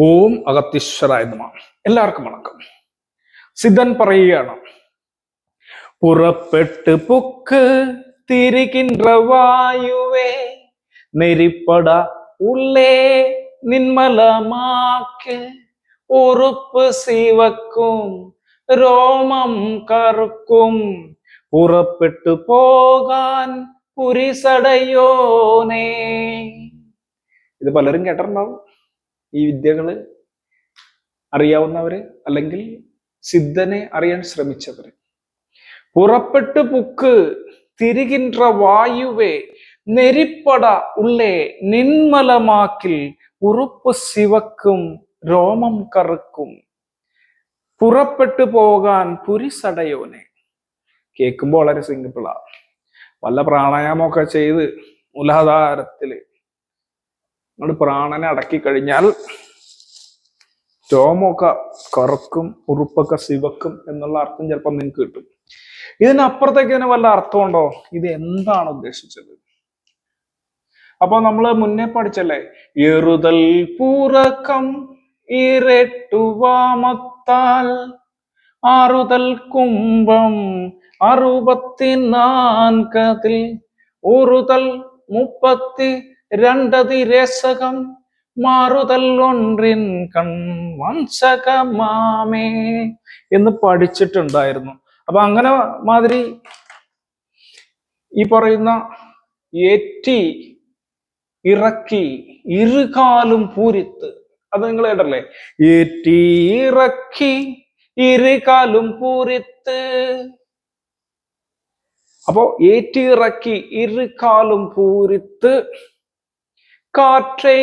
ഓം അഗത്തീശ്വരായ എന്നുമാണ്. എല്ലാവർക്കും വണക്കം. സിദ്ധൻ പറയുകയാണ് പുറപ്പെട്ട് പുക്ക് തിരികിன்ற വായുവേ നെരിപ്പട ഉള്ളേ നിന്മലമാക്ക് ഉറുപ്പ് സീവക്കും രോമം കറുക്കും. പുറപ്പെട്ടു പോകാൻ പുരിസടയോനേ. ഇത് പലരും കേട്ടിട്ടുണ്ടാവും. ഈ വിദ്യകൾ അറിയാവുന്നവര് അല്ലെങ്കിൽ സിദ്ധനെ അറിയാൻ ശ്രമിച്ചവര്. പുറപ്പെട്ട് പുക്ക് തിരികിன்ற വായുവേ നെരിപ്പട ഉള്ളേ നിന്മലമാക്കിൽ ഉറുപ്പ് ശിവക്കും രോമം കറുക്കും. പുറപ്പെട്ടു പോകാൻ പുരിസടയോനെ. കേൾക്കുമ്പോൾ വളരെ സിംഗിളാ വല്ല പ്രാണായാമമൊക്കെ ചെയ്ത് മൂലാധാരത്തിൽ നമ്മൾ പ്രാണനെ അടക്കി കഴിഞ്ഞാൽ രോമമൊക്കെ കറുക്കും ഉറുപ്പൊക്കെ സിവക്കും എന്നുള്ള അർത്ഥം ചിലപ്പോൾ നിങ്ങൾക്ക് കിട്ടും. ഇതിനപ്പുറത്തേക്ക് ഇതിന് വല്ല അർത്ഥമുണ്ടോ? ഇത് എന്താണ് ഉദ്ദേശിച്ചത്? അപ്പൊ നമ്മൾ മുന്നേ പഠിച്ചല്ലേ? എറുതൽ പൂറക്കം ഇരട്ടുവാമത്താൽ ആറുതൽ കുംഭം അറുപത്തിനാൻകതിൽ ഉറുതൽ മുപ്പത്തി രണ്ടതി രസകം മാറുതൽ ഒன்றிൻ കൺ വംശകമാമേ എന്ന് പഠിച്ചിട്ടുണ്ടായിരുന്നു. അപ്പൊ അങ്ങനെ മാതിരി ഈ പറയുന്ന ഏറ്റി ഇറക്കി ഇരുകാലും പൂരിത്ത്. അത് നിങ്ങൾ കേട്ടല്ലേ? ഏറ്റി ഇറക്കി ഇരുകാലും പൂരിത്ത്. അപ്പോ ഏറ്റി ഇറക്കി ഇരുകാലും പൂരിത്ത് காற்றை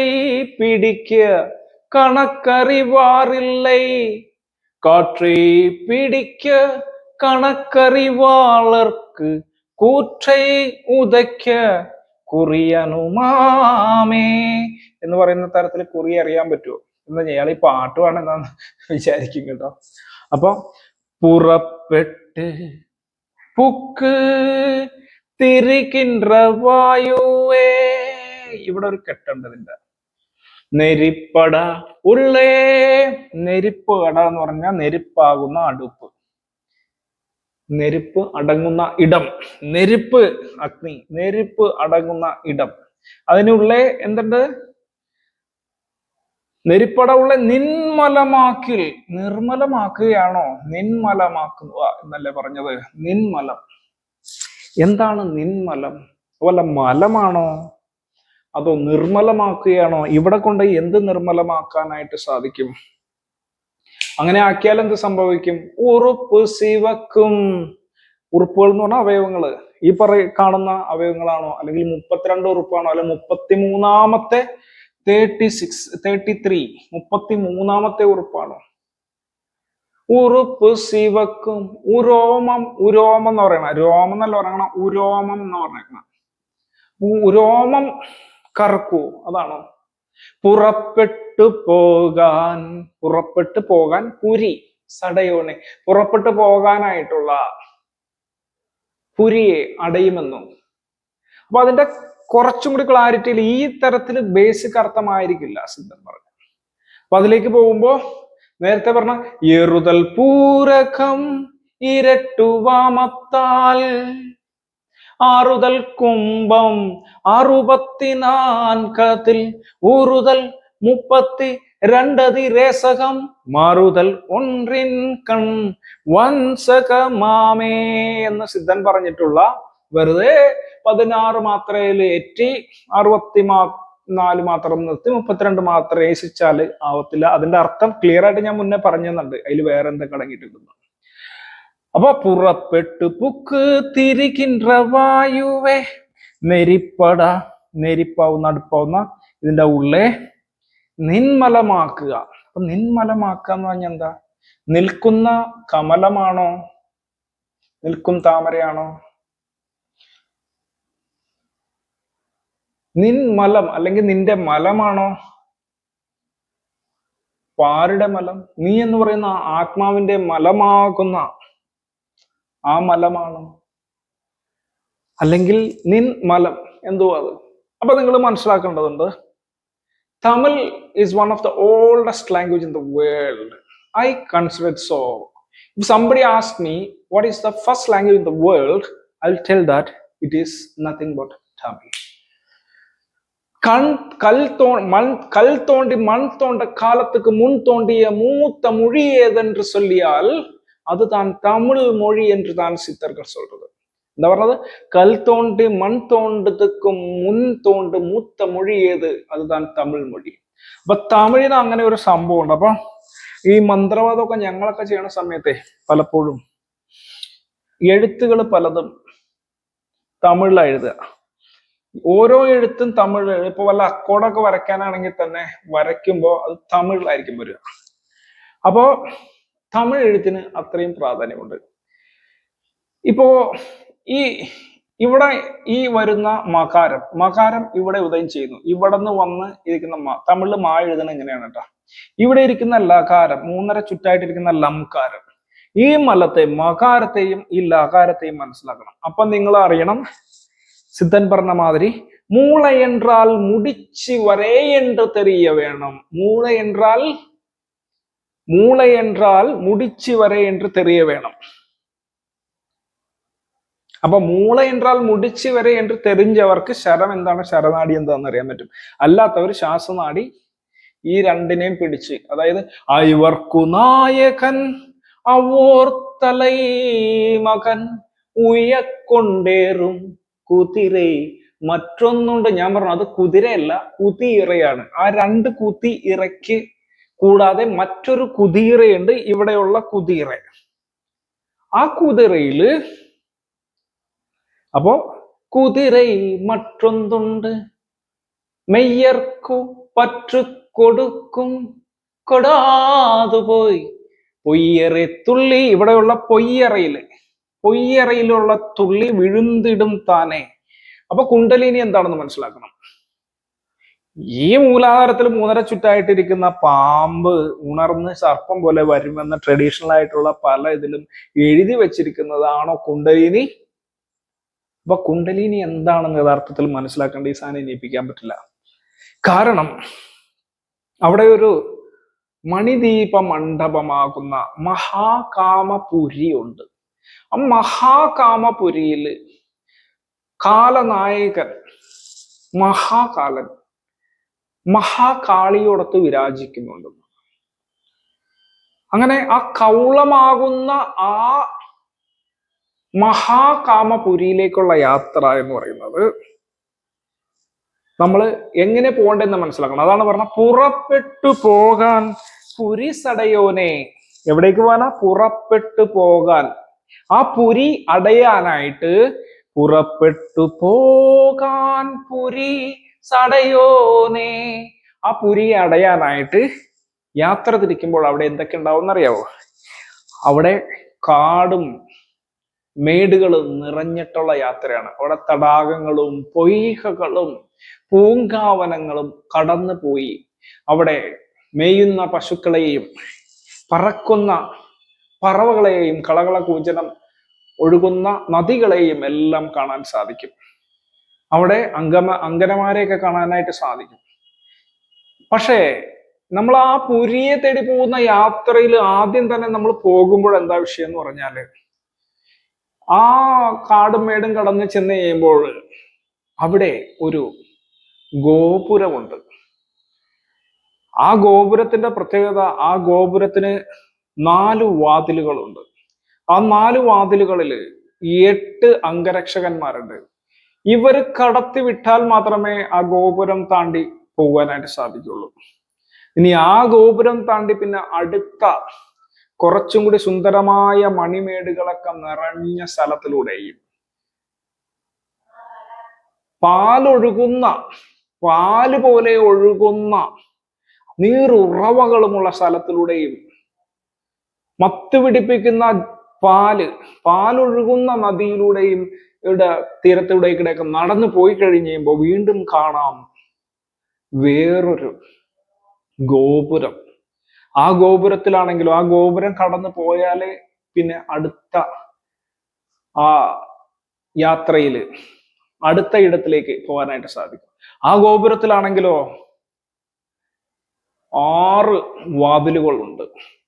பிடிக்க கணக்கறிவாரில்லை காற்றை பிடிக்க கணக்கறிவாளர்க்கு கூற்றை உதைக்க കുറിയനുമാമേ എന്ന് പറയുന്ന തരത്തിൽ കുറി അറിയാൻ പറ്റുമോ? എന്താ ഞാൻ ഈ പാട്ടുമാണ് എന്നാന്ന് വിചാരിക്കും കേട്ടോ. അപ്പൊ പുറപ്പെട്ട് പുക്ക് തിരികിന്റെ വായുവേ. ഇവിടെ ഒരു കെട്ടുണ്ട് ഇതിന്റെ നെരിപ്പട ഉള്ളേ. നെരിപ്പ് കട എന്ന് പറഞ്ഞാൽ നെരിപ്പാകുന്ന അടുപ്പ്. നെരിപ്പ് അടങ്ങുന്ന ഇടം. നെരിപ്പ് അഗ്നി. നെരിപ്പ് അടങ്ങുന്ന ഇടം. അതിനുള്ളേ എന്തുണ്ട്? നെരിപ്പട ഉള്ള നിന്മലമാക്കിൽ നിർമ്മലമാക്കുകയാണോ നിന്മലമാക്കുക എന്നല്ലേ പറഞ്ഞത്? നിന്മലം എന്താണ് നിന്മലം അതുപോലെ മലമാണോ? അതോ നിർമ്മലമാക്കുകയാണോ? ഇവിടെ കൊണ്ട് എന്ത് നിർമ്മലമാക്കാനായിട്ട് സാധിക്കും? അങ്ങനെ ആക്കിയാൽ എന്ത് സംഭവിക്കും? ഉറുപ്പ് സിവക്കും. ഉറുപ്പുകൾ എന്ന് പറഞ്ഞാൽ അവയവങ്ങൾ ഈ പറയ കാണുന്ന അവയവങ്ങളാണോ? അല്ലെങ്കിൽ മുപ്പത്തിരണ്ട് ഉറുപ്പാണോ? അല്ലെങ്കിൽ മുപ്പത്തി മൂന്നാമത്തെ തേർട്ടി സിക്സ് തേർട്ടി ത്രീ മുപ്പത്തി മൂന്നാമത്തെ ഉറുപ്പാണോ? ഉറുപ്പ് സിവക്കും. ഉരോമം ഉരോമം എന്ന് പറയണ രോമം എന്നല്ല പറയണം ഉരോമം എന്ന് പറഞ്ഞേക്കണം ഉരോമം കറക്കൂ. അതാണോ? പുറപ്പെട്ടു പോകാൻ പുറപ്പെട്ടു പോകാൻ പുരി സടയോനെ പുറപ്പെട്ടു പോകാനായിട്ടുള്ള പുരിയെ അടയുമെന്നും. അപ്പൊ അതിന്റെ കുറച്ചും കൂടി ക്ലാരിറ്റിയിൽ ഈ തരത്തിൽ ബേസിക് അർത്ഥമായിരിക്കില്ല സിദ്ധൻ പറഞ്ഞു. അപ്പൊ അതിലേക്ക് പോകുമ്പോ നേരത്തെ പറഞ്ഞ എറുതൽ പൂരകം ഇരട്ടുവാമത്താൽ ആറുതൽ കുംഭം അറുപത്തിനാൻകതിൽ ഊറുതൽ മുപ്പത്തി രണ്ടതി രേസകം മാറുതൽ ഒൻറിൻ കൺ വൻസകമാമേ എന്ന് സിദ്ധൻ പറഞ്ഞിട്ടുള്ള വെറുതെ പതിനാറ് മാത്രയിൽ ഏറ്റി അറുപത്തി മാ നാല് മാത്രം നിർത്തി മുപ്പത്തിരണ്ട് മാത്രം ഏശിച്ചാൽ ആവത്തില്ല. അതിന്റെ അർത്ഥം ക്ലിയർ ആയിട്ട് ഞാൻ മുന്നേ പറഞ്ഞു തന്നുണ്ട് അതിൽ വേറെ എന്തൊക്കെ അടങ്ങിയിട്ടുണ്ട്? അപ്പൊ പുറപ്പെട്ടു പുക്ക് തിരികിன்ற വായുവേ. നെരിപ്പട നെരിപ്പാവുന്ന അടുപ്പാവുന്ന ഇതിന്റെ ഉള്ളെ നിന്മലമാക്കുക അപ്പൊ നിന്മലമാക്കുക എന്ന് പറഞ്ഞാൽ എന്താ? നിൽക്കുന്ന കമലമാണോ? നിൽക്കും താമരയാണോ? നിൻമലം അല്ലെങ്കിൽ നിന്റെ മലമാണോ? പാരുടെ മലം. നീ എന്ന് പറയുന്ന ആത്മാവിന്റെ മലമാകുന്ന ആ മലമാണോ അല്ലെങ്കിൽ നിൻ മലം എന്തോ അത് അപ്പൊ നിങ്ങൾ മനസ്സിലാക്കേണ്ടതുണ്ട് Tamil is one of the oldest language in the world. I consider it so. If somebody asks me what is the first language in the world, I'll tell that it is nothing but Tamil. கண் கல் தோ மண் கல் தோண்டி மண் தோண்ட காலத்துக்கு முன் தோண்டிய மூத்த மொழி ஏதென்று சொல்லியால் அதுதான் தமிழ் மொழி என்று தான் சித்தர்கள் சொல்றது എന്താ പറഞ്ഞത് കൽ തോണ്ടി മൺ തോണ്ടതുക്കും മുൻ തോണ്ട് മൂത്ത മൊഴി ഏത് അതുതാൻ തമിഴ് മൊഴി അപ്പൊ തമിഴിന് അങ്ങനെ ഒരു സംഭവം ഉണ്ട് അപ്പൊ ഈ മന്ത്രവാദമൊക്കെ ഞങ്ങളൊക്കെ ചെയ്യണ സമയത്തെ പലപ്പോഴും എഴുത്തുകൾ പലതും തമിഴിലാണ് എഴുതുക ഓരോ എഴുത്തും തമിഴ് ഇപ്പൊ വല്ല അക്കോടൊക്കെ വരയ്ക്കാനാണെങ്കിൽ തന്നെ വരയ്ക്കുമ്പോൾ അത് തമിഴിലായിരിക്കും വരിക അപ്പോ തമിഴ് എഴുത്തിന് അത്രയും പ്രാധാന്യമുണ്ട്. ഇപ്പോ ഈ ഇവിടെ ഈ വരുന്ന മകാരം മകാരം ഇവിടെ ഉദയം ചെയ്യുന്നു. ഇവിടുന്ന് വന്ന് ഇരിക്കുന്ന മ തമിഴിൽ മാ എഴുതുന്ന എങ്ങനെയാണ് കേട്ടോ ഇവിടെ ഇരിക്കുന്ന ലകാരം മൂന്നര ചുറ്റായിട്ടിരിക്കുന്ന ലംകാരം. ഈ മലത്തെ മകാരത്തെയും ഈ ലകാരത്തെയും മനസ്സിലാക്കണം. അപ്പൊ നിങ്ങൾ അറിയണം സിദ്ധൻ പറഞ്ഞ മാതിരി മൂള എന്നാൽ മുടിച്ച് വരേ എന്ന് തെരിയ വേണം. മൂള എന്നാൽ மூளை என்றால் முடிச்சு வரே என்று தெரிய வேணும் അപ്പൊ മൂള എന്നാൽ മുടിച്ച് വരെ എന്ന് തെരിഞ്ഞവർക്ക് ശരം എന്താണ് ശരനാടി എന്താണെന്ന് അറിയാൻ പറ്റും അല്ലാത്തവർ ശ്വാസനാടി ഈ രണ്ടിനെയും പിടിച്ച് അതായത് ഐവർക്കു നായകൻ അവോർത്തലൈ മകൻ ഉയക്കൊണ്ടേറും കുതിരൈ മറ്റൊന്നുണ്ട് ഞാൻ പറഞ്ഞു അത് കുതിരയല്ല കുതിയിറയാണ് ആ രണ്ട് കുതി ഇറയ്ക്ക് കൂടാതെ മറ്റൊരു കുതിരയുണ്ട് ഇവിടെയുള്ള കുതിര. ആ കുതിരയിൽ അപ്പോ കുതിരൈ മറ്റൊന്നുണ്ട്. മെയ്യർക്കു പറ്റു കൊടുക്കും കൊടാതുപോയി പൊയ്യറെ തുള്ളി ഇവിടെയുള്ള പൊയ്യറയിൽ. പൊയ്യറയിലുള്ള തുള്ളി വിഴുന്നിടും താനെ. അപ്പൊ കുണ്ടലിനി എന്താണെന്ന് മനസ്സിലാക്കണം? ഈ മൂലാധാരത്തിൽ മൂന്നര ചുറ്റായിട്ടിരിക്കുന്ന പാമ്പ് ഉണർന്ന് സർപ്പം പോലെ വരുമെന്ന ട്രഡീഷണൽ ആയിട്ടുള്ള പല ഇതിലും എഴുതി വെച്ചിരിക്കുന്നതാണോ കുണ്ടലിനി? അപ്പൊ കുണ്ടലിനി എന്താണെന്ന് യഥാർത്ഥത്തിൽ മനസ്സിലാക്കേണ്ട ഈ സാധനം ഇനിയിപ്പിക്കാൻ പറ്റില്ല. കാരണം അവിടെ ഒരു മണിദീപ മണ്ഡപമാകുന്ന മഹാകാമപുരി ഉണ്ട്. ആ മഹാകാമപുരിയിൽ കാലനായകൻ മഹാകാലൻ മഹാകാളിയോടത്ത് വിരാജിക്കുന്നുണ്ട്. അങ്ങനെ ആ കൗളമാകുന്ന ആ മഹാകാമപുരിയിലേക്കുള്ള യാത്ര എന്ന് പറയുന്നത് നമ്മൾ എങ്ങനെ പോകണ്ടെന്ന് മനസ്സിലാക്കണം. അതാണ് പറഞ്ഞ പുറപ്പെട്ടു പോകാൻ പുരി സടയോനെ എവിടേക്ക് പോകാനാ? പുറപ്പെട്ടു പോകാൻ. ആ പുരി അടയാനായിട്ട് പുറപ്പെട്ടു പോകാൻ പുരി സടയോനെ ആ പുരിയെ അടയാനായിട്ട് യാത്ര തിരിക്കുമ്പോൾ അവിടെ എന്തൊക്കെ ഉണ്ടാവും എന്നറിയാവോ അവിടെ കാടും മേടുകളും നിറഞ്ഞിട്ടുള്ള യാത്രയാണ്. അവിടെ തടാകങ്ങളും പൊയ്കകളും പൂങ്കാവനങ്ങളും കടന്നു പോയി അവിടെ മേയുന്ന പശുക്കളെയും പറക്കുന്ന പറവകളെയും കളകള കൂജനം ഒഴുകുന്ന നദികളെയും എല്ലാം കാണാൻ സാധിക്കും. അവിടെ അംഗമ അങ്കനമാരെയൊക്കെ കാണാനായിട്ട് സാധിക്കും. പക്ഷേ നമ്മൾ ആ പുരിയെ തേടി പോകുന്ന യാത്രയിൽ ആദ്യം തന്നെ നമ്മൾ പോകുമ്പോൾ എന്താ വിഷയം എന്ന് പറഞ്ഞാൽ ആ കാടും മേടും കടന്ന് ചെന്ന് കഴിയുമ്പോൾ അവിടെ ഒരു ഗോപുരമുണ്ട്. ആ ഗോപുരത്തിന്റെ പ്രത്യേകത ആ ഗോപുരത്തിന് നാല് വാതിലുകളുണ്ട്. ആ നാല് വാതിലുകളിൽ എട്ട് അംഗരക്ഷകന്മാരുണ്ട്. ഇവർ കടത്തി വിട്ടാൽ മാത്രമേ ആ ഗോപുരം താണ്ടി പോകാനായിട്ട് സാധിക്കുള്ളൂ ഇനി ആ ഗോപുരം താണ്ടി പിന്നെ അടുത്ത കുറച്ചും കൂടി സുന്ദരമായ മണിമേടുകളൊക്കെ നിറഞ്ഞ സ്ഥലത്തിലൂടെയും പാലൊഴുകുന്ന പാൽ പോലെ ഒഴുകുന്ന നീറുറവകളുമുള്ള സ്ഥലത്തിലൂടെയും മത്തുപിടിപ്പിക്കുന്ന പാൽ പാലൊഴുകുന്ന നദിയിലൂടെയും ഇവിടെ തീരത്തിലൂടെയൊക്കെ നടന്നു പോയി കഴിഞ്ഞ് വീണ്ടും കാണാം വേറൊരു ഗോപുരം. ആ ഗോപുരത്തിലാണെങ്കിലും ആ ഗോപുരം കടന്നു പോയാലേ പിന്നെ അടുത്ത ആ യാത്രയിൽ അടുത്ത ഇടത്തിലേക്ക് പോകാനായിട്ട് സാധിക്കും. ആ ഗോപുരത്തിലാണെങ്കിലോ ആറ് വാതിലുകളുണ്ട്.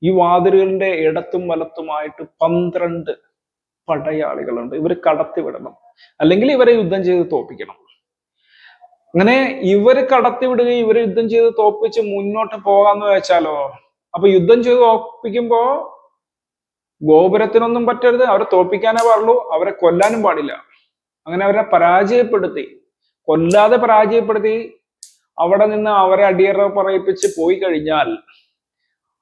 ഈ വാതിലുകളുടെ ഇടത്തും വലത്തുമായിട്ട് പന്ത്രണ്ട് പടയാളികളുണ്ട്. ഇവർ കടത്തിവിടണം. അല്ലെങ്കിൽ ഇവരെ യുദ്ധം ചെയ്ത് തോപ്പിക്കണം. അങ്ങനെ ഇവർ കടത്തിവിടുകയും ഇവരെ യുദ്ധം ചെയ്ത് തോപ്പിച്ച് മുന്നോട്ട് പോകാന്ന് വെച്ചാലോ അപ്പൊ യുദ്ധം ചെയ്ത് തോപ്പിക്കുമ്പോ ഗോപുരത്തിനൊന്നും പറ്റരുത്. അവരെ തോപ്പിക്കാനേ പാടുള്ളൂ. അവരെ കൊല്ലാനും പാടില്ല. അങ്ങനെ അവരെ പരാജയപ്പെടുത്തി. കൊല്ലാതെ പരാജയപ്പെടുത്തി. അവിടെ നിന്ന് അവരെ അടിയറ പറയിപ്പിച്ച് പോയി കഴിഞ്ഞാൽ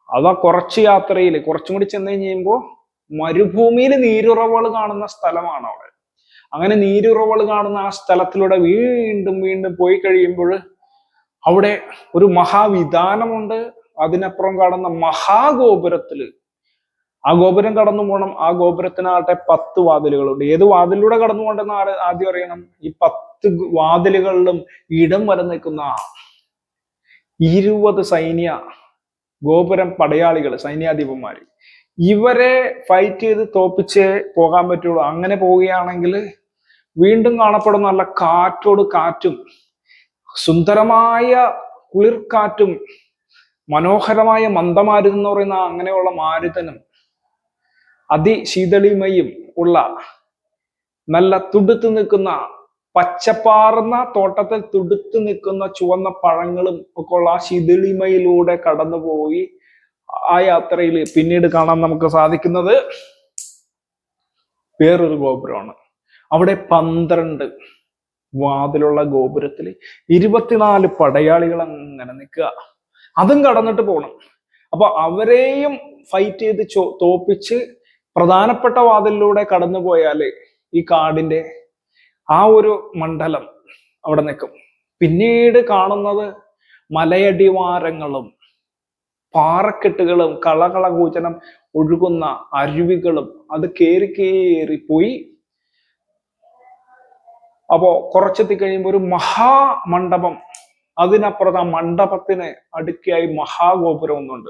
അതാ കുറച്ച് യാത്രയിൽ കുറച്ചും കൂടി ചെന്ന് കഴിയുമ്പോൾ മരുഭൂമിയിൽ നീരുറവുകൾ കാണുന്ന സ്ഥലമാണ് അവിടെ. അങ്ങനെ നീരുറവുകൾ കാണുന്ന ആ സ്ഥലത്തിലൂടെ വീണ്ടും വീണ്ടും പോയി കഴിയുമ്പോൾ അവിടെ ഒരു മഹാവിധാനമുണ്ട്. അതിനപ്പുറം കാണുന്ന മഹാഗോപുരത്തിൽ ആ ഗോപുരം കടന്നു പോകണം ആ ഗോപുരത്തിനാകട്ടെ പത്ത് വാതിലുകളുണ്ട്. ഏത് വാതിലൂടെ കടന്നു പോകണ്ടെന്ന് ആര് ആദ്യം അറിയണം? ഈ പത്ത് വാതിലുകളിലും ഇടം വരെ നിൽക്കുന്ന ഇരുപത് സൈന്യ ഗോപുരം പടയാളികൾ സൈന്യാധിപന്മാര്. ഇവരെ ഫൈറ്റ് ചെയ്ത് തോപ്പിച്ച് പോകാൻ പറ്റുള്ളൂ. അങ്ങനെ പോവുകയാണെങ്കിൽ വീണ്ടും കാണപ്പെടുന്ന നല്ല കാറ്റോട് കാറ്റും സുന്ദരമായ കുളിർക്കാറ്റും മനോഹരമായ മന്ദമാരുതം എന്ന് പറയുന്ന അങ്ങനെയുള്ള മാരുതനും അതിശീതളിമയും ഉള്ള നല്ല തുടുത്ത് നിൽക്കുന്ന പച്ചപ്പാർന്ന തോട്ടത്തിൽ തുടുത്തു നിൽക്കുന്ന ചുവന്ന പഴങ്ങളും ഒക്കെ ഉള്ള ആ ശീതളിമയിലൂടെ കടന്നുപോയി ആ യാത്രയിൽ പിന്നീട് കാണാൻ നമുക്ക് സാധിക്കുന്നത് വേറൊരു ഗോപുരമാണ്. അവിടെ പന്ത്രണ്ട് വാതിലുള്ള ഗോപുരത്തിൽ ഇരുപത്തിനാല് പടയാളികൾ അങ്ങനെ നിൽക്കുക. അതും കടന്നിട്ട് പോകണം അപ്പൊ അവരെയും ഫൈറ്റ് ചെയ്ത് ചോ തോപ്പിച്ച് പ്രധാനപ്പെട്ട വാതിലിലൂടെ കടന്നു പോയാൽ ഈ കാടിന്റെ ആ ഒരു മണ്ഡലം അവിടെ നിൽക്കും. പിന്നീട് കാണുന്നത് മലയടിവാരങ്ങളും പാറക്കെട്ടുകളും കളകളകൂചനം ഒഴുകുന്ന അരുവികളും അത് കേറി കേറി പോയി. അപ്പോ കുറച്ചെത്തി കഴിയുമ്പോൾ ഒരു മഹാമണ്ഡപം. അതിനപ്പുറത്ത് ആ മണ്ഡപത്തിന് അടുക്കിയായി മഹാഗോപുരം ഒന്നുണ്ട്.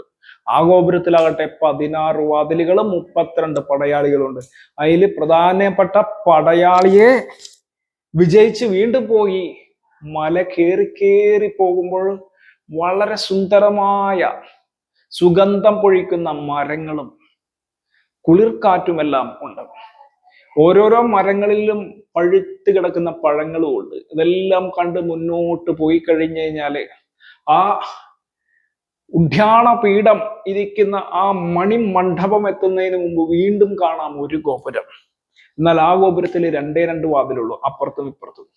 ആ ഗോപുരത്തിലാകട്ടെ പതിനാറ് വാതിലുകളും മുപ്പത്തിരണ്ട് പടയാളികളുണ്ട്. അതിൽ പ്രധാനപ്പെട്ട പടയാളിയെ വിജയിച്ച് വീണ്ടും പോയി. മല കേറി കേറി പോകുമ്പോൾ വളരെ സുന്ദരമായ സുഗന്ധം പൊഴിക്കുന്ന മരങ്ങളും കുളിർക്കാറ്റുമെല്ലാം ഉണ്ട്. ഓരോരോ മരങ്ങളിലും പഴുത്ത് കിടക്കുന്ന പഴങ്ങളും ഉണ്ട്. ഇതെല്ലാം കണ്ട് മുന്നോട്ട് പോയി കഴിഞ്ഞു കഴിഞ്ഞാൽ ആ ഉദ്യാന പീഠം ഇരിക്കുന്ന ആ മണിമണ്ഡപം എത്തുന്നതിന് മുമ്പ് വീണ്ടും കാണാം ഒരു ഗോപുരം. എന്നാൽ ആ ഗോപുരത്തിൽ രണ്ടേ രണ്ട് വാതിലുള്ളൂ അപ്പുറത്തും ഇപ്പുറത്തും.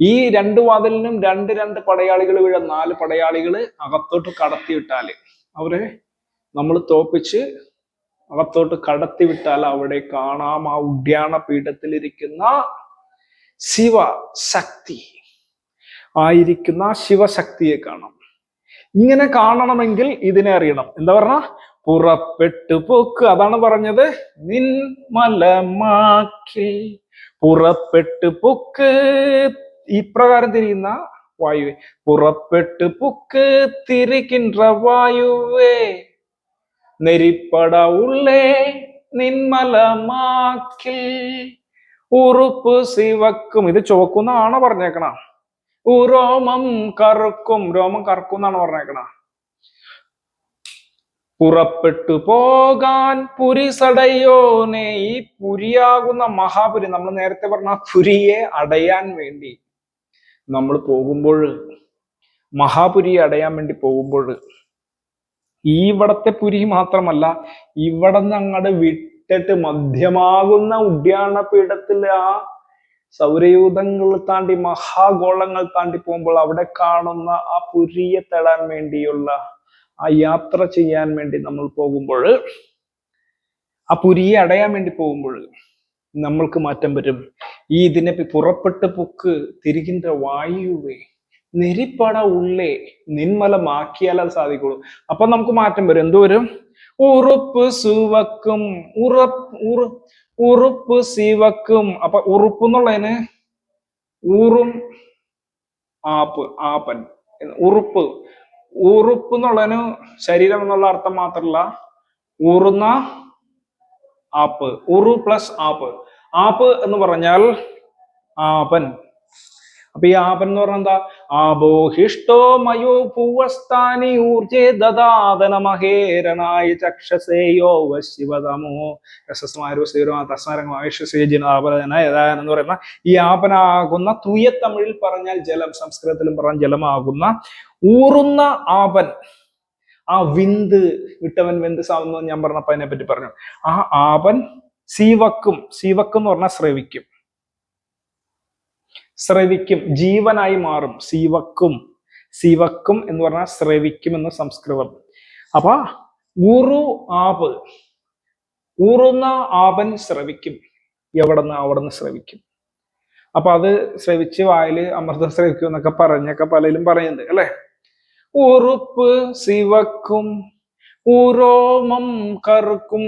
ഈ രണ്ട് വാതിലിനും രണ്ട് രണ്ട് പടയാളികൾ വീഴ. നാല് പടയാളികൾ അകത്തോട്ട് കടത്തിവിട്ടാൽ അവരെ നമ്മൾ തോപ്പിച്ച് അകത്തോട്ട് കടത്തിവിട്ടാൽ അവിടെ കാണാം. ആ ഉദ്യാന പീഠത്തിലിരിക്കുന്ന ശിവശക്തി. ആയിരിക്കുന്ന ശിവശക്തിയെ കാണാം. ഇങ്ങനെ കാണണമെങ്കിൽ ഇതിനെ അറിയണം. എന്താ പറഞ്ഞ? പുറപ്പെട്ടു പോക്ക്. അതാണ് പറഞ്ഞത്. നിൻ മലമാക്കി പുറപ്പെട്ടു പൊക്ക്. ഇപ്രകാരം തിരിയുന്ന വായുവേ. പുറപ്പെട്ട് പുക്ക് തിരികിன்ற വായുവേ. നെരിപ്പട ഉള്ളേ നിന്മലമാക്കിൽ. ഉറുപ്പ് സിവക്കും. ഇത് ചുവക്കുന്നാണ് പറഞ്ഞേക്കണ? ഉരോമം കറുക്കും. രോമം കറുക്കും എന്നാണ് പറഞ്ഞേക്കണ? പുറപ്പെട്ടു പോകാൻ പുരിസടയോനെ ഈ പുരിയാകുന്ന മഹാപുരി. നമ്മൾ നേരത്തെ പറഞ്ഞ പുരിയെ അടയാൻ വേണ്ടി. നമ്മൾ പോകുമ്പോൾ മഹാപുരി അടയാൻ വേണ്ടി പോകുമ്പോൾ ഇവിടത്തെ പുരി മാത്രമല്ല ഇവിടെ അങ്ങോട്ട് വിട്ടിട്ട് മധ്യമാകുന്ന ഉദ്യാനപീഠത്തിൽ ആ സൗരയൂഥങ്ങൾ താണ്ടി മഹാഗോളങ്ങൾ താണ്ടി പോകുമ്പോൾ അവിടെ കാണുന്ന ആ പുരിയെ തേടാൻ വേണ്ടിയുള്ള ആ യാത്ര ചെയ്യാൻ വേണ്ടി നമ്മൾ പോകുമ്പോൾ ആ പുരിയെ അടയാൻ വേണ്ടി പോകുമ്പോൾ നമ്മൾക്ക് മാറ്റം വരും. ഈ ഇതിനെ പുറപ്പെട്ട് പൊക്ക് തിരികിന്റെ വായുവേ നെരിപ്പട ഉള്ളേ നിന്മലമാക്കിയാൽ അത് സാധിക്കുള്ളൂ. അപ്പൊ നമുക്ക് മാറ്റം വരും. എന്തോ ഒരു ഉറുപ്പ് സുവക്കും ഉറപ്പ് ഉറു ഉറുപ്പ് സിവക്കും. അപ്പൊ ഉറുപ്പ് എന്നുള്ളതിന് ഊറും ആപ്പ് ആപ്പൻ. ഉറുപ്പ് ഉറുപ്പ് എന്നുള്ളതിന് ശരീരം എന്നുള്ള അർത്ഥം മാത്രമല്ല ഊറുന്ന ആപ്പ് ഉറു പ്ലസ് ആപ്പ്. ആപ്പ് എന്ന് പറഞ്ഞാൽ ആപൻ. അപ്പൊ ഈ ആപൻ എന്ന് പറഞ്ഞാൽ എന്താ? ആബോഹിഷ്ടോ മയോ പൂവസ്ഥാനി ഊർജേ ദദാതന മഹേരണായ ചക്ഷസേയോ ശിവതമോ രസസ്മാരോ തസ്മാരംഗമായുഷസേജിനാപന എന്ന് പറയുന്ന ഈ ആപനാകുന്ന തുയ തമിഴിൽ പറഞ്ഞാൽ ജലം സംസ്കൃതത്തിലും പറഞ്ഞ ജലമാകുന്ന ഊറുന്ന ആപൻ. ആ വിന്ത് വിട്ടവൻ വെന്ത് സാവുന്ന ഞാൻ പറഞ്ഞപ്പോ അതിനെ പറ്റി പറഞ്ഞു. ആ ആപൻ സീവക്കും സീവക്കും എന്ന് പറഞ്ഞാൽ ശ്രവിക്കും ശ്രവിക്കും ജീവനായി മാറും. സീവക്കും സീവക്കും എന്ന് പറഞ്ഞാൽ ശ്രവിക്കും എന്ന് സംസ്കൃതം. അപ്പൊ ഊറു ആപ് ഊറുന്ന ആപൻ ശ്രവിക്കും എവിടുന്ന് അവിടുന്ന് ശ്രവിക്കും അപ്പൊ അത് ശ്രവിച്ച് വായിൽ അമൃതം ശ്രവിക്കും എന്നൊക്കെ പറഞ്ഞൊക്കെ പലരും പറയുന്നുണ്ട് അല്ലെ? ഉറുപ്പ് സിവക്കും ഊരോമം കറുക്കും.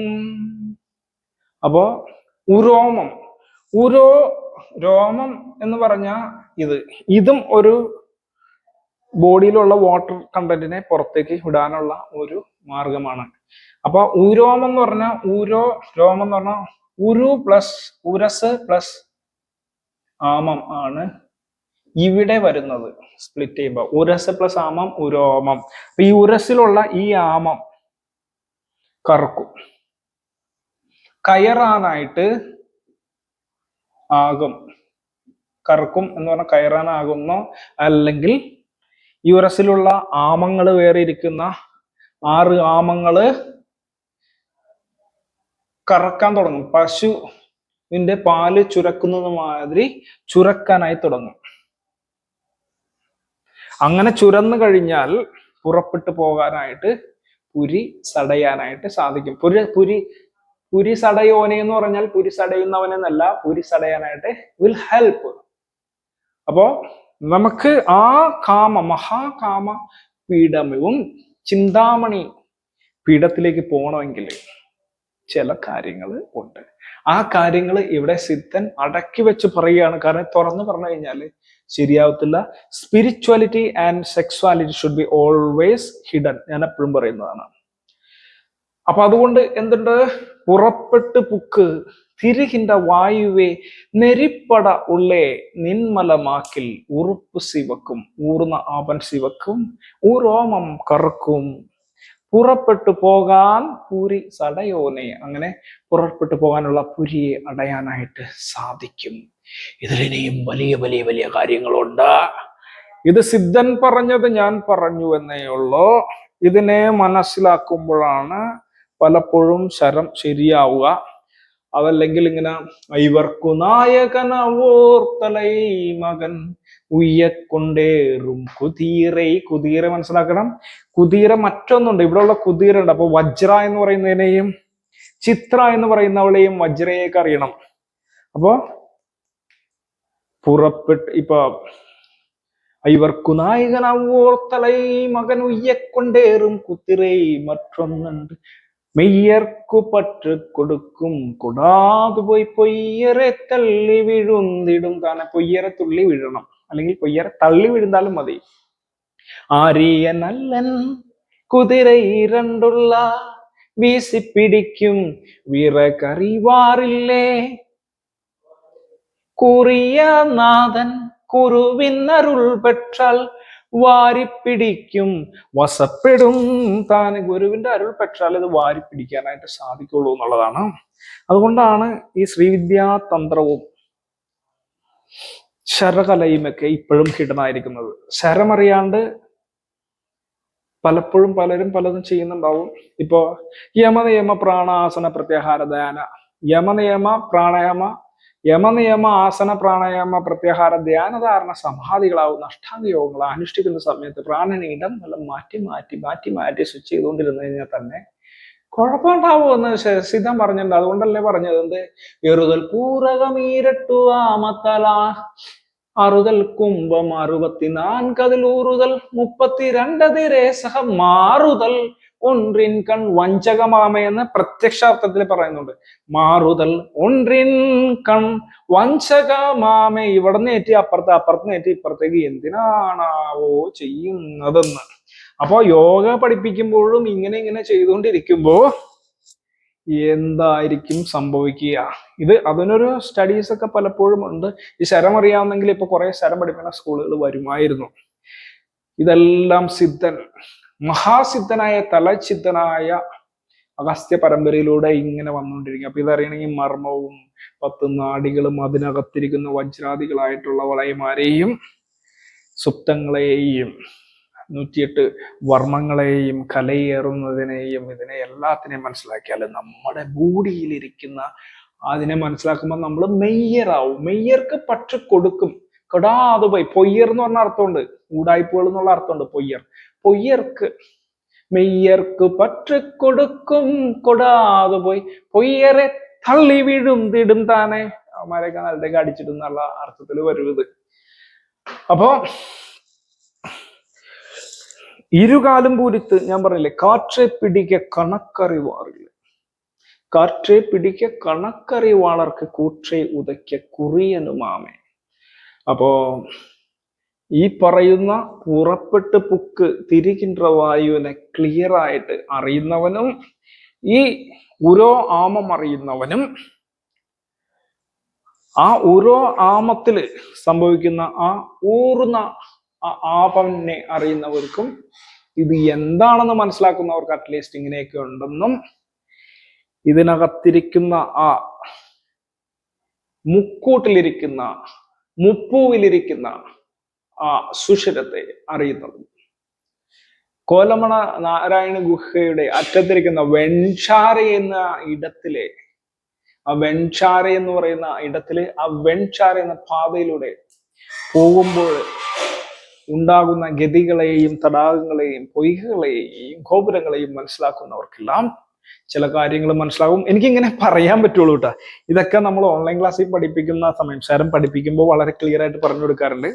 അപ്പോ ഉരോമം. ഉരോ രോമം എന്ന് പറഞ്ഞ ഇത്. ഇതും ഒരു ബോഡിയിലുള്ള വാട്ടർ കണ്ടന്റിനെ പുറത്തേക്ക് വിടാനുള്ള ഒരു മാർഗമാണ്. അപ്പൊ ഉരോമം എന്ന് പറഞ്ഞാൽ ഉരോ രോമം എന്ന് പറഞ്ഞാൽ ഉരു പ്ലസ് ഉരസ് പ്ലസ് ആമം ആണ് ഇവിടെ വരുന്നത്. സ്പ്ലിറ്റ് ചെയ്യുമ്പോൾ ഉരസ് പ്ലസ് ആമം ഉരോമം. അപ്പൊ ഈ ഉരസിലുള്ള ഈ ആമം കറക്കും. കയറാനായിട്ട് ആകും. കറക്കും എന്ന് പറഞ്ഞാൽ കയറാനാകുന്ന? അല്ലെങ്കിൽ യുറസിലുള്ള ആമങ്ങൾ വേറെ ഇരിക്കുന്ന ആറ് ആമങ്ങൾ കറക്കാൻ തുടങ്ങും. പശുവിന്റെ പാൽ ചുരക്കുന്നത് മാതിരി ചുരക്കാനായി തുടങ്ങും. അങ്ങനെ ചുരന്നു കഴിഞ്ഞാൽ പുറപ്പെട്ടു പോകാനായിട്ട് പുരി സടയാനായിട്ട് സാധിക്കും. പുരി പുരി പുരി സടയോനെ എന്ന് പറഞ്ഞാൽ പുരി സടയുന്നവനെന്നല്ല പുരി വിൽ ഹെൽപ്പ് അപ്പോ നമുക്ക് ആ കാമ മഹാകാമ പീഡമവും ചിന്താമണി പീഠത്തിലേക്ക് പോകണമെങ്കിൽ ചില കാര്യങ്ങൾ ഉണ്ട്. ആ കാര്യങ്ങൾ ഇവിടെ സിദ്ധൻ അടക്കി വെച്ച് പറയുകയാണ്. കാരണം തുറന്നു പറഞ്ഞു കഴിഞ്ഞാൽ ശരിയാവത്തില്ല. Spirituality and sexuality should be always hidden ഞാൻ എപ്പോഴും പറയുന്നതാണ്. അപ്പൊ അതുകൊണ്ട് എന്തുണ്ട്? പുറപ്പെട്ട് പുക്ക്. തിരുകിന്റെ വായുവേ നെരിപ്പട ഉള്ളേ നിന്മലമാക്കിൽ ഉറുപ്പ് ശിവക്കും ഊർന്ന ആപൻ ശിവക്കും ഊരോമം കറക്കും. പുറപ്പെട്ടു പോകാൻ പുരി സടയോനെ അങ്ങനെ പുറപ്പെട്ടു പോകാനുള്ള പുരിയെ അടയാനായിട്ട് സാധിക്കും. ഇതിലിനിയും വലിയ വലിയ വലിയ കാര്യങ്ങളുണ്ട്. ഇത് സിദ്ധൻ പറഞ്ഞത് ഞാൻ പറഞ്ഞു എന്നേ ഉള്ളൂ. ഇതിനെ മനസ്സിലാക്കുമ്പോഴാണ് പലപ്പോഴും ശരം ശരിയാവുക. അതല്ലെങ്കിൽ ഇങ്ങനെ ഇവർക്കു നായകനവോർത്തലൈ മകൻ ഉയ്യക്കൊണ്ടേറും കുതീറൈ കുതിര മനസ്സിലാക്കണം. കുതീര മറ്റൊന്നുണ്ട്. ഇവിടെയുള്ള കുതീര ഉണ്ട് അപ്പൊ വജ്ര എന്ന് പറയുന്നതിനെയും ചിത്ര എന്ന് പറയുന്നവളെയും വജ്രയൊക്കെ അറിയണം. അപ്പോ പുറപ്പെട്ട് ഇപ്പൊ ഇവർക്കു നായകൻ ഓർത്തലൈ മകൻ ഉയ്യക്കൊണ്ടേറും കുതിരൈ. മറ്റൊന്നുണ്ട്. മെയ്യർക്കു പറ്റു കൊടുക്കും. കൊടാതു പോയി പൊയ്യറെ തള്ളി വീഴുന്നിടും. താനെ പൊയ്യറെ തുള്ളി വീഴണം. അല്ലെങ്കിൽ പൊയ്യറെ തള്ളി വീഴുന്നാലും മതി. ആരിയ നല്ലൻ കുതിര ഇരണ്ടുള്ള വീശിപ്പിടിക്കും. വിറകറിവാറില്ലേ? കുറിയ നാഥൻ കുറുവിന്നരുൾ പെற்றாൽ വാരിപ്പിടിക്കും. വസപ്പെടും താൻ ഗുരുവിന്റെ അരുൾ പക്ഷാൽ ഇത് വാരിപ്പിടിക്കാനായിട്ട് സാധിക്കുള്ളൂ എന്നുള്ളതാണ്. അതുകൊണ്ടാണ് ഈ ശ്രീവിദ്യാ തന്ത്രവും ശരകലയുമൊക്കെ ഇപ്പോഴും ഹിഡനായിരിക്കുന്നത്. ശരമറിയാണ്ട് പലപ്പോഴും പലരും പലതും ചെയ്യുന്നുണ്ടാവും. ഇപ്പോ യമനിയമ പ്രാണാസന പ്രത്യാഹാര ധ്യാന. യമനിയമ പ്രാണായാമ യമനിയമ ആസന പ്രാണായാമ പ്രത്യാഹാര ധ്യാനധാരണ സമാധികളാവുന്ന അഷ്ടാംഗ യോഗങ്ങൾ അനുഷ്ഠിക്കുന്ന സമയത്ത് പ്രാണനെ ഇടം നല്ല മാറ്റി മാറ്റി മാറ്റി മാറ്റി സ്വിച്ച് ചെയ്തുകൊണ്ടിരുന്നു കഴിഞ്ഞാൽ തന്നെ കുഴപ്പമുണ്ടാവുമെന്ന് സിദ്ധം പറഞ്ഞിട്ടുണ്ട്. അതുകൊണ്ടല്ലേ പറഞ്ഞത് എന്ത്? എറുതൽ പൂരകമീരട്ടു ആമത്തല അറുതൽ കുംഭം അറുപത്തിനാൻകതിൽ ഊറുതൽ മുപ്പത്തിരണ്ടതിരേ സഹ മാറുതൽ ഒൻറിൻ കൺ വഞ്ചകമാമയെന്ന് പ്രത്യക്ഷാർത്ഥത്തിൽ പറയുന്നുണ്ട്. മാറുതൽ ഒൻറിൻ കൺ വഞ്ചകമാമ ഇവിടെ നേറ്റി അപ്പുറത്ത് അപ്പുറത്ത് നേറ്റി ഇപ്പുറത്തേക്ക് എന്തിനാണാവോ ചെയ്യുന്നതെന്ന്. അപ്പോൾ യോഗ പഠിപ്പിക്കുമ്പോഴും ഇങ്ങനെ ഇങ്ങനെ ചെയ്തുകൊണ്ടിരിക്കുമ്പോ എന്തായിരിക്കും സംഭവിക്കുക? ഇത് അതിനൊരു സ്റ്റഡീസ് ഒക്കെ പലപ്പോഴും ഉണ്ട്. ഈ ശരം അറിയാവുന്നെങ്കിൽ ഇപ്പൊ കുറെ ശരം പഠിപ്പിക്കുന്ന സ്കൂളുകൾ വരുമായിരുന്നു. ഇതെല്ലാം സിദ്ധൻ മഹാസിദ്ധനായ തലച്ചിദ്ധനായ അഗസ്ത്യ പരമ്പരയിലൂടെ ഇങ്ങനെ വന്നുകൊണ്ടിരിക്കും അപ്പൊ ഇതറിയണമെങ്കിൽ മർമ്മവും പത്ത് നാടികളും അതിനകത്തിരിക്കുന്ന വജ്രാദികളായിട്ടുള്ള വളയമാരെയും സുപ്തങ്ങളെയും നൂറ്റിയെട്ട് വർമ്മങ്ങളെയും കലയേറുന്നതിനെയും ഇതിനെ എല്ലാത്തിനെയും മനസ്സിലാക്കിയാൽ നമ്മുടെ ബോഡിയിലിരിക്കുന്ന അതിനെ മനസ്സിലാക്കുമ്പോൾ നമ്മൾ മെയ്യറാവും മെയ്യർക്ക് പക്ഷെ കൊടുക്കും കെടാതെ പോയി. പൊയ്യർ എന്ന് പറഞ്ഞ അർത്ഥമുണ്ട്. ഊടായ്പകൾ എന്നുള്ള അർത്ഥമുണ്ട്. പൊയ്യർ. പൊയ്യർക്ക് മെയ്യർക്ക് പറ്റു കൊടുക്കും കൊടാതെ പോയി പൊയ്യറെ തള്ളി വീഴും തിടും താനെ അവന്മാരെയൊക്കെ നല്ലതൊക്കെ അടിച്ചിടും എന്നുള്ള അർത്ഥത്തിൽ വരുന്നത്. അപ്പോ ഇരുകാലും പൂരിത്ത് ഞാൻ പറഞ്ഞില്ലേ കാറ്റെ പിടിക്ക കണക്കറിവാറില്ല കാറ്റെ പിടിക്ക കണക്കറിവാളർക്ക് കൂറ്റെ ഉതയ്ക്ക കുറിയനുമാമേ. അപ്പോ ഈ പറയുന്ന പുറപ്പെട്ട് പുക്ക് തിരികിன்ற വായുവിനെ ക്ലിയർ ആയിട്ട് അറിയുന്നവനും ഈ ഉരോ ആമം അറിയുന്നവനും ആ ഉരോ ആമത്തിൽ സംഭവിക്കുന്ന ആ ഊർന്ന ആപനെ അറിയുന്നവർക്കും ഇത് എന്താണെന്ന് മനസ്സിലാക്കുന്നവർക്ക് അറ്റ്ലീസ്റ്റ് ഇങ്ങനെയൊക്കെ ഉണ്ടെന്നും ഇതിനകത്തിരിക്കുന്ന ആ മുക്കൂട്ടിലിരിക്കുന്ന മുപ്പൂവിലിരിക്കുന്ന സുഷിരത്തെ അറിയുന്നത്. കോലമണ നാരായണ ഗുഹയുടെ അറ്റത്തിരിക്കുന്ന വെൺചാര എന്ന ഇടത്തിലെ ആ വെൺചാര എന്ന് പറയുന്ന ഇടത്തിൽ ആ വെൺചാര എന്ന പാതയിലൂടെ പോകുമ്പോൾ ഉണ്ടാകുന്ന ഗതികളെയും തടാകങ്ങളെയും പൊയ്കകളെയും ഗോപുരങ്ങളെയും മനസ്സിലാക്കുന്നവർക്കെല്ലാം ചില കാര്യങ്ങൾ മനസ്സിലാകും. എനിക്കിങ്ങനെ പറയാൻ പറ്റുള്ളൂ കേട്ടോ. ഇതൊക്കെ നമ്മൾ ഓൺലൈൻ ക്ലാസ്സിൽ പഠിപ്പിക്കുന്ന സമയം സാരം പഠിപ്പിക്കുമ്പോൾ വളരെ ക്ലിയർ ആയിട്ട് പറഞ്ഞു കൊടുക്കാറുണ്ട്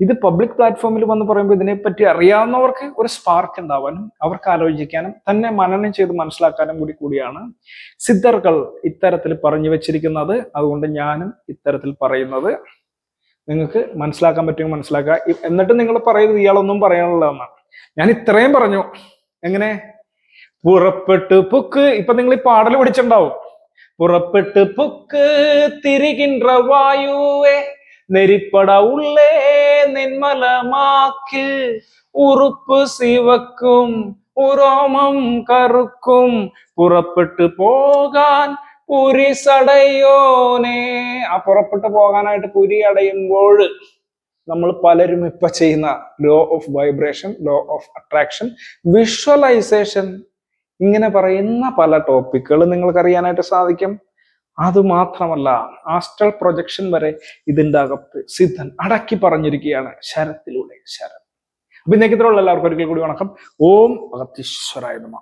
ഇത് പബ്ലിക് പ്ലാറ്റ്ഫോമിൽ വന്ന് പറയുമ്പോൾ ഇതിനെപ്പറ്റി അറിയാവുന്നവർക്ക് ഒരു സ്പാർക്ക് ഉണ്ടാവാനും അവർക്ക് ആലോചിക്കാനും തന്നെ മനനം ചെയ്ത് മനസ്സിലാക്കാനും കൂടി കൂടിയാണ് സിദ്ധർകൾ ഇത്തരത്തിൽ പറഞ്ഞു വെച്ചിരിക്കുന്നത്. അതുകൊണ്ട് ഞാനും ഇത്തരത്തിൽ പറയുന്നത്. നിങ്ങൾക്ക് മനസ്സിലാക്കാൻ പറ്റുമെങ്കിൽ മനസ്സിലാക്കുക. എന്നിട്ട് നിങ്ങൾ പറയുന്നത് ഇയാളൊന്നും പറയാനുള്ളതെന്നാണ് ഞാൻ ഇത്രയും പറഞ്ഞു. എങ്ങനെ? പുറപ്പെട്ട് പുക്ക്. ഇപ്പൊ നിങ്ങൾ ഈ പാടൽ പഠിച്ചിട്ടുണ്ടാവും പുറപ്പെട്ട് പുക്ക് തിരികിൻ വായുവേ നെരിപ്പട ഉള്ളേ നിന്മലമാക്ക് ഉറുപ്പ് സിവക്കും ഉറോമം കറുക്കും. പുറപ്പെട്ടു പോകാൻ പുരി സടയോനെ ആ പുറപ്പെട്ടു പോകാനായിട്ട് പുരി അടയുമ്പോൾ നമ്മൾ പലരും ഇപ്പൊ ചെയ്യുന്ന law of vibration law of attraction visualization ഇങ്ങനെ പറയുന്ന പല ടോപ്പിക്കുകൾ നിങ്ങൾക്ക് അറിയാനായിട്ട് സാധിക്കും. അത് മാത്രമല്ല ആസ്ട്രൽ പ്രൊജക്ഷൻ വരെ ഇതിന്റെ അകത്ത് സിദ്ധൻ അടക്കി പറഞ്ഞിരിക്കുകയാണ് ശരത്തിലൂടെ ശരത്. അപ്പൊ ഇന്നേക്കത്തിലുള്ള എല്ലാവർക്കും ഒരിക്കൽ കൂടി വണക്കം. ഓം അഗത്തീശ്വരായ നമ.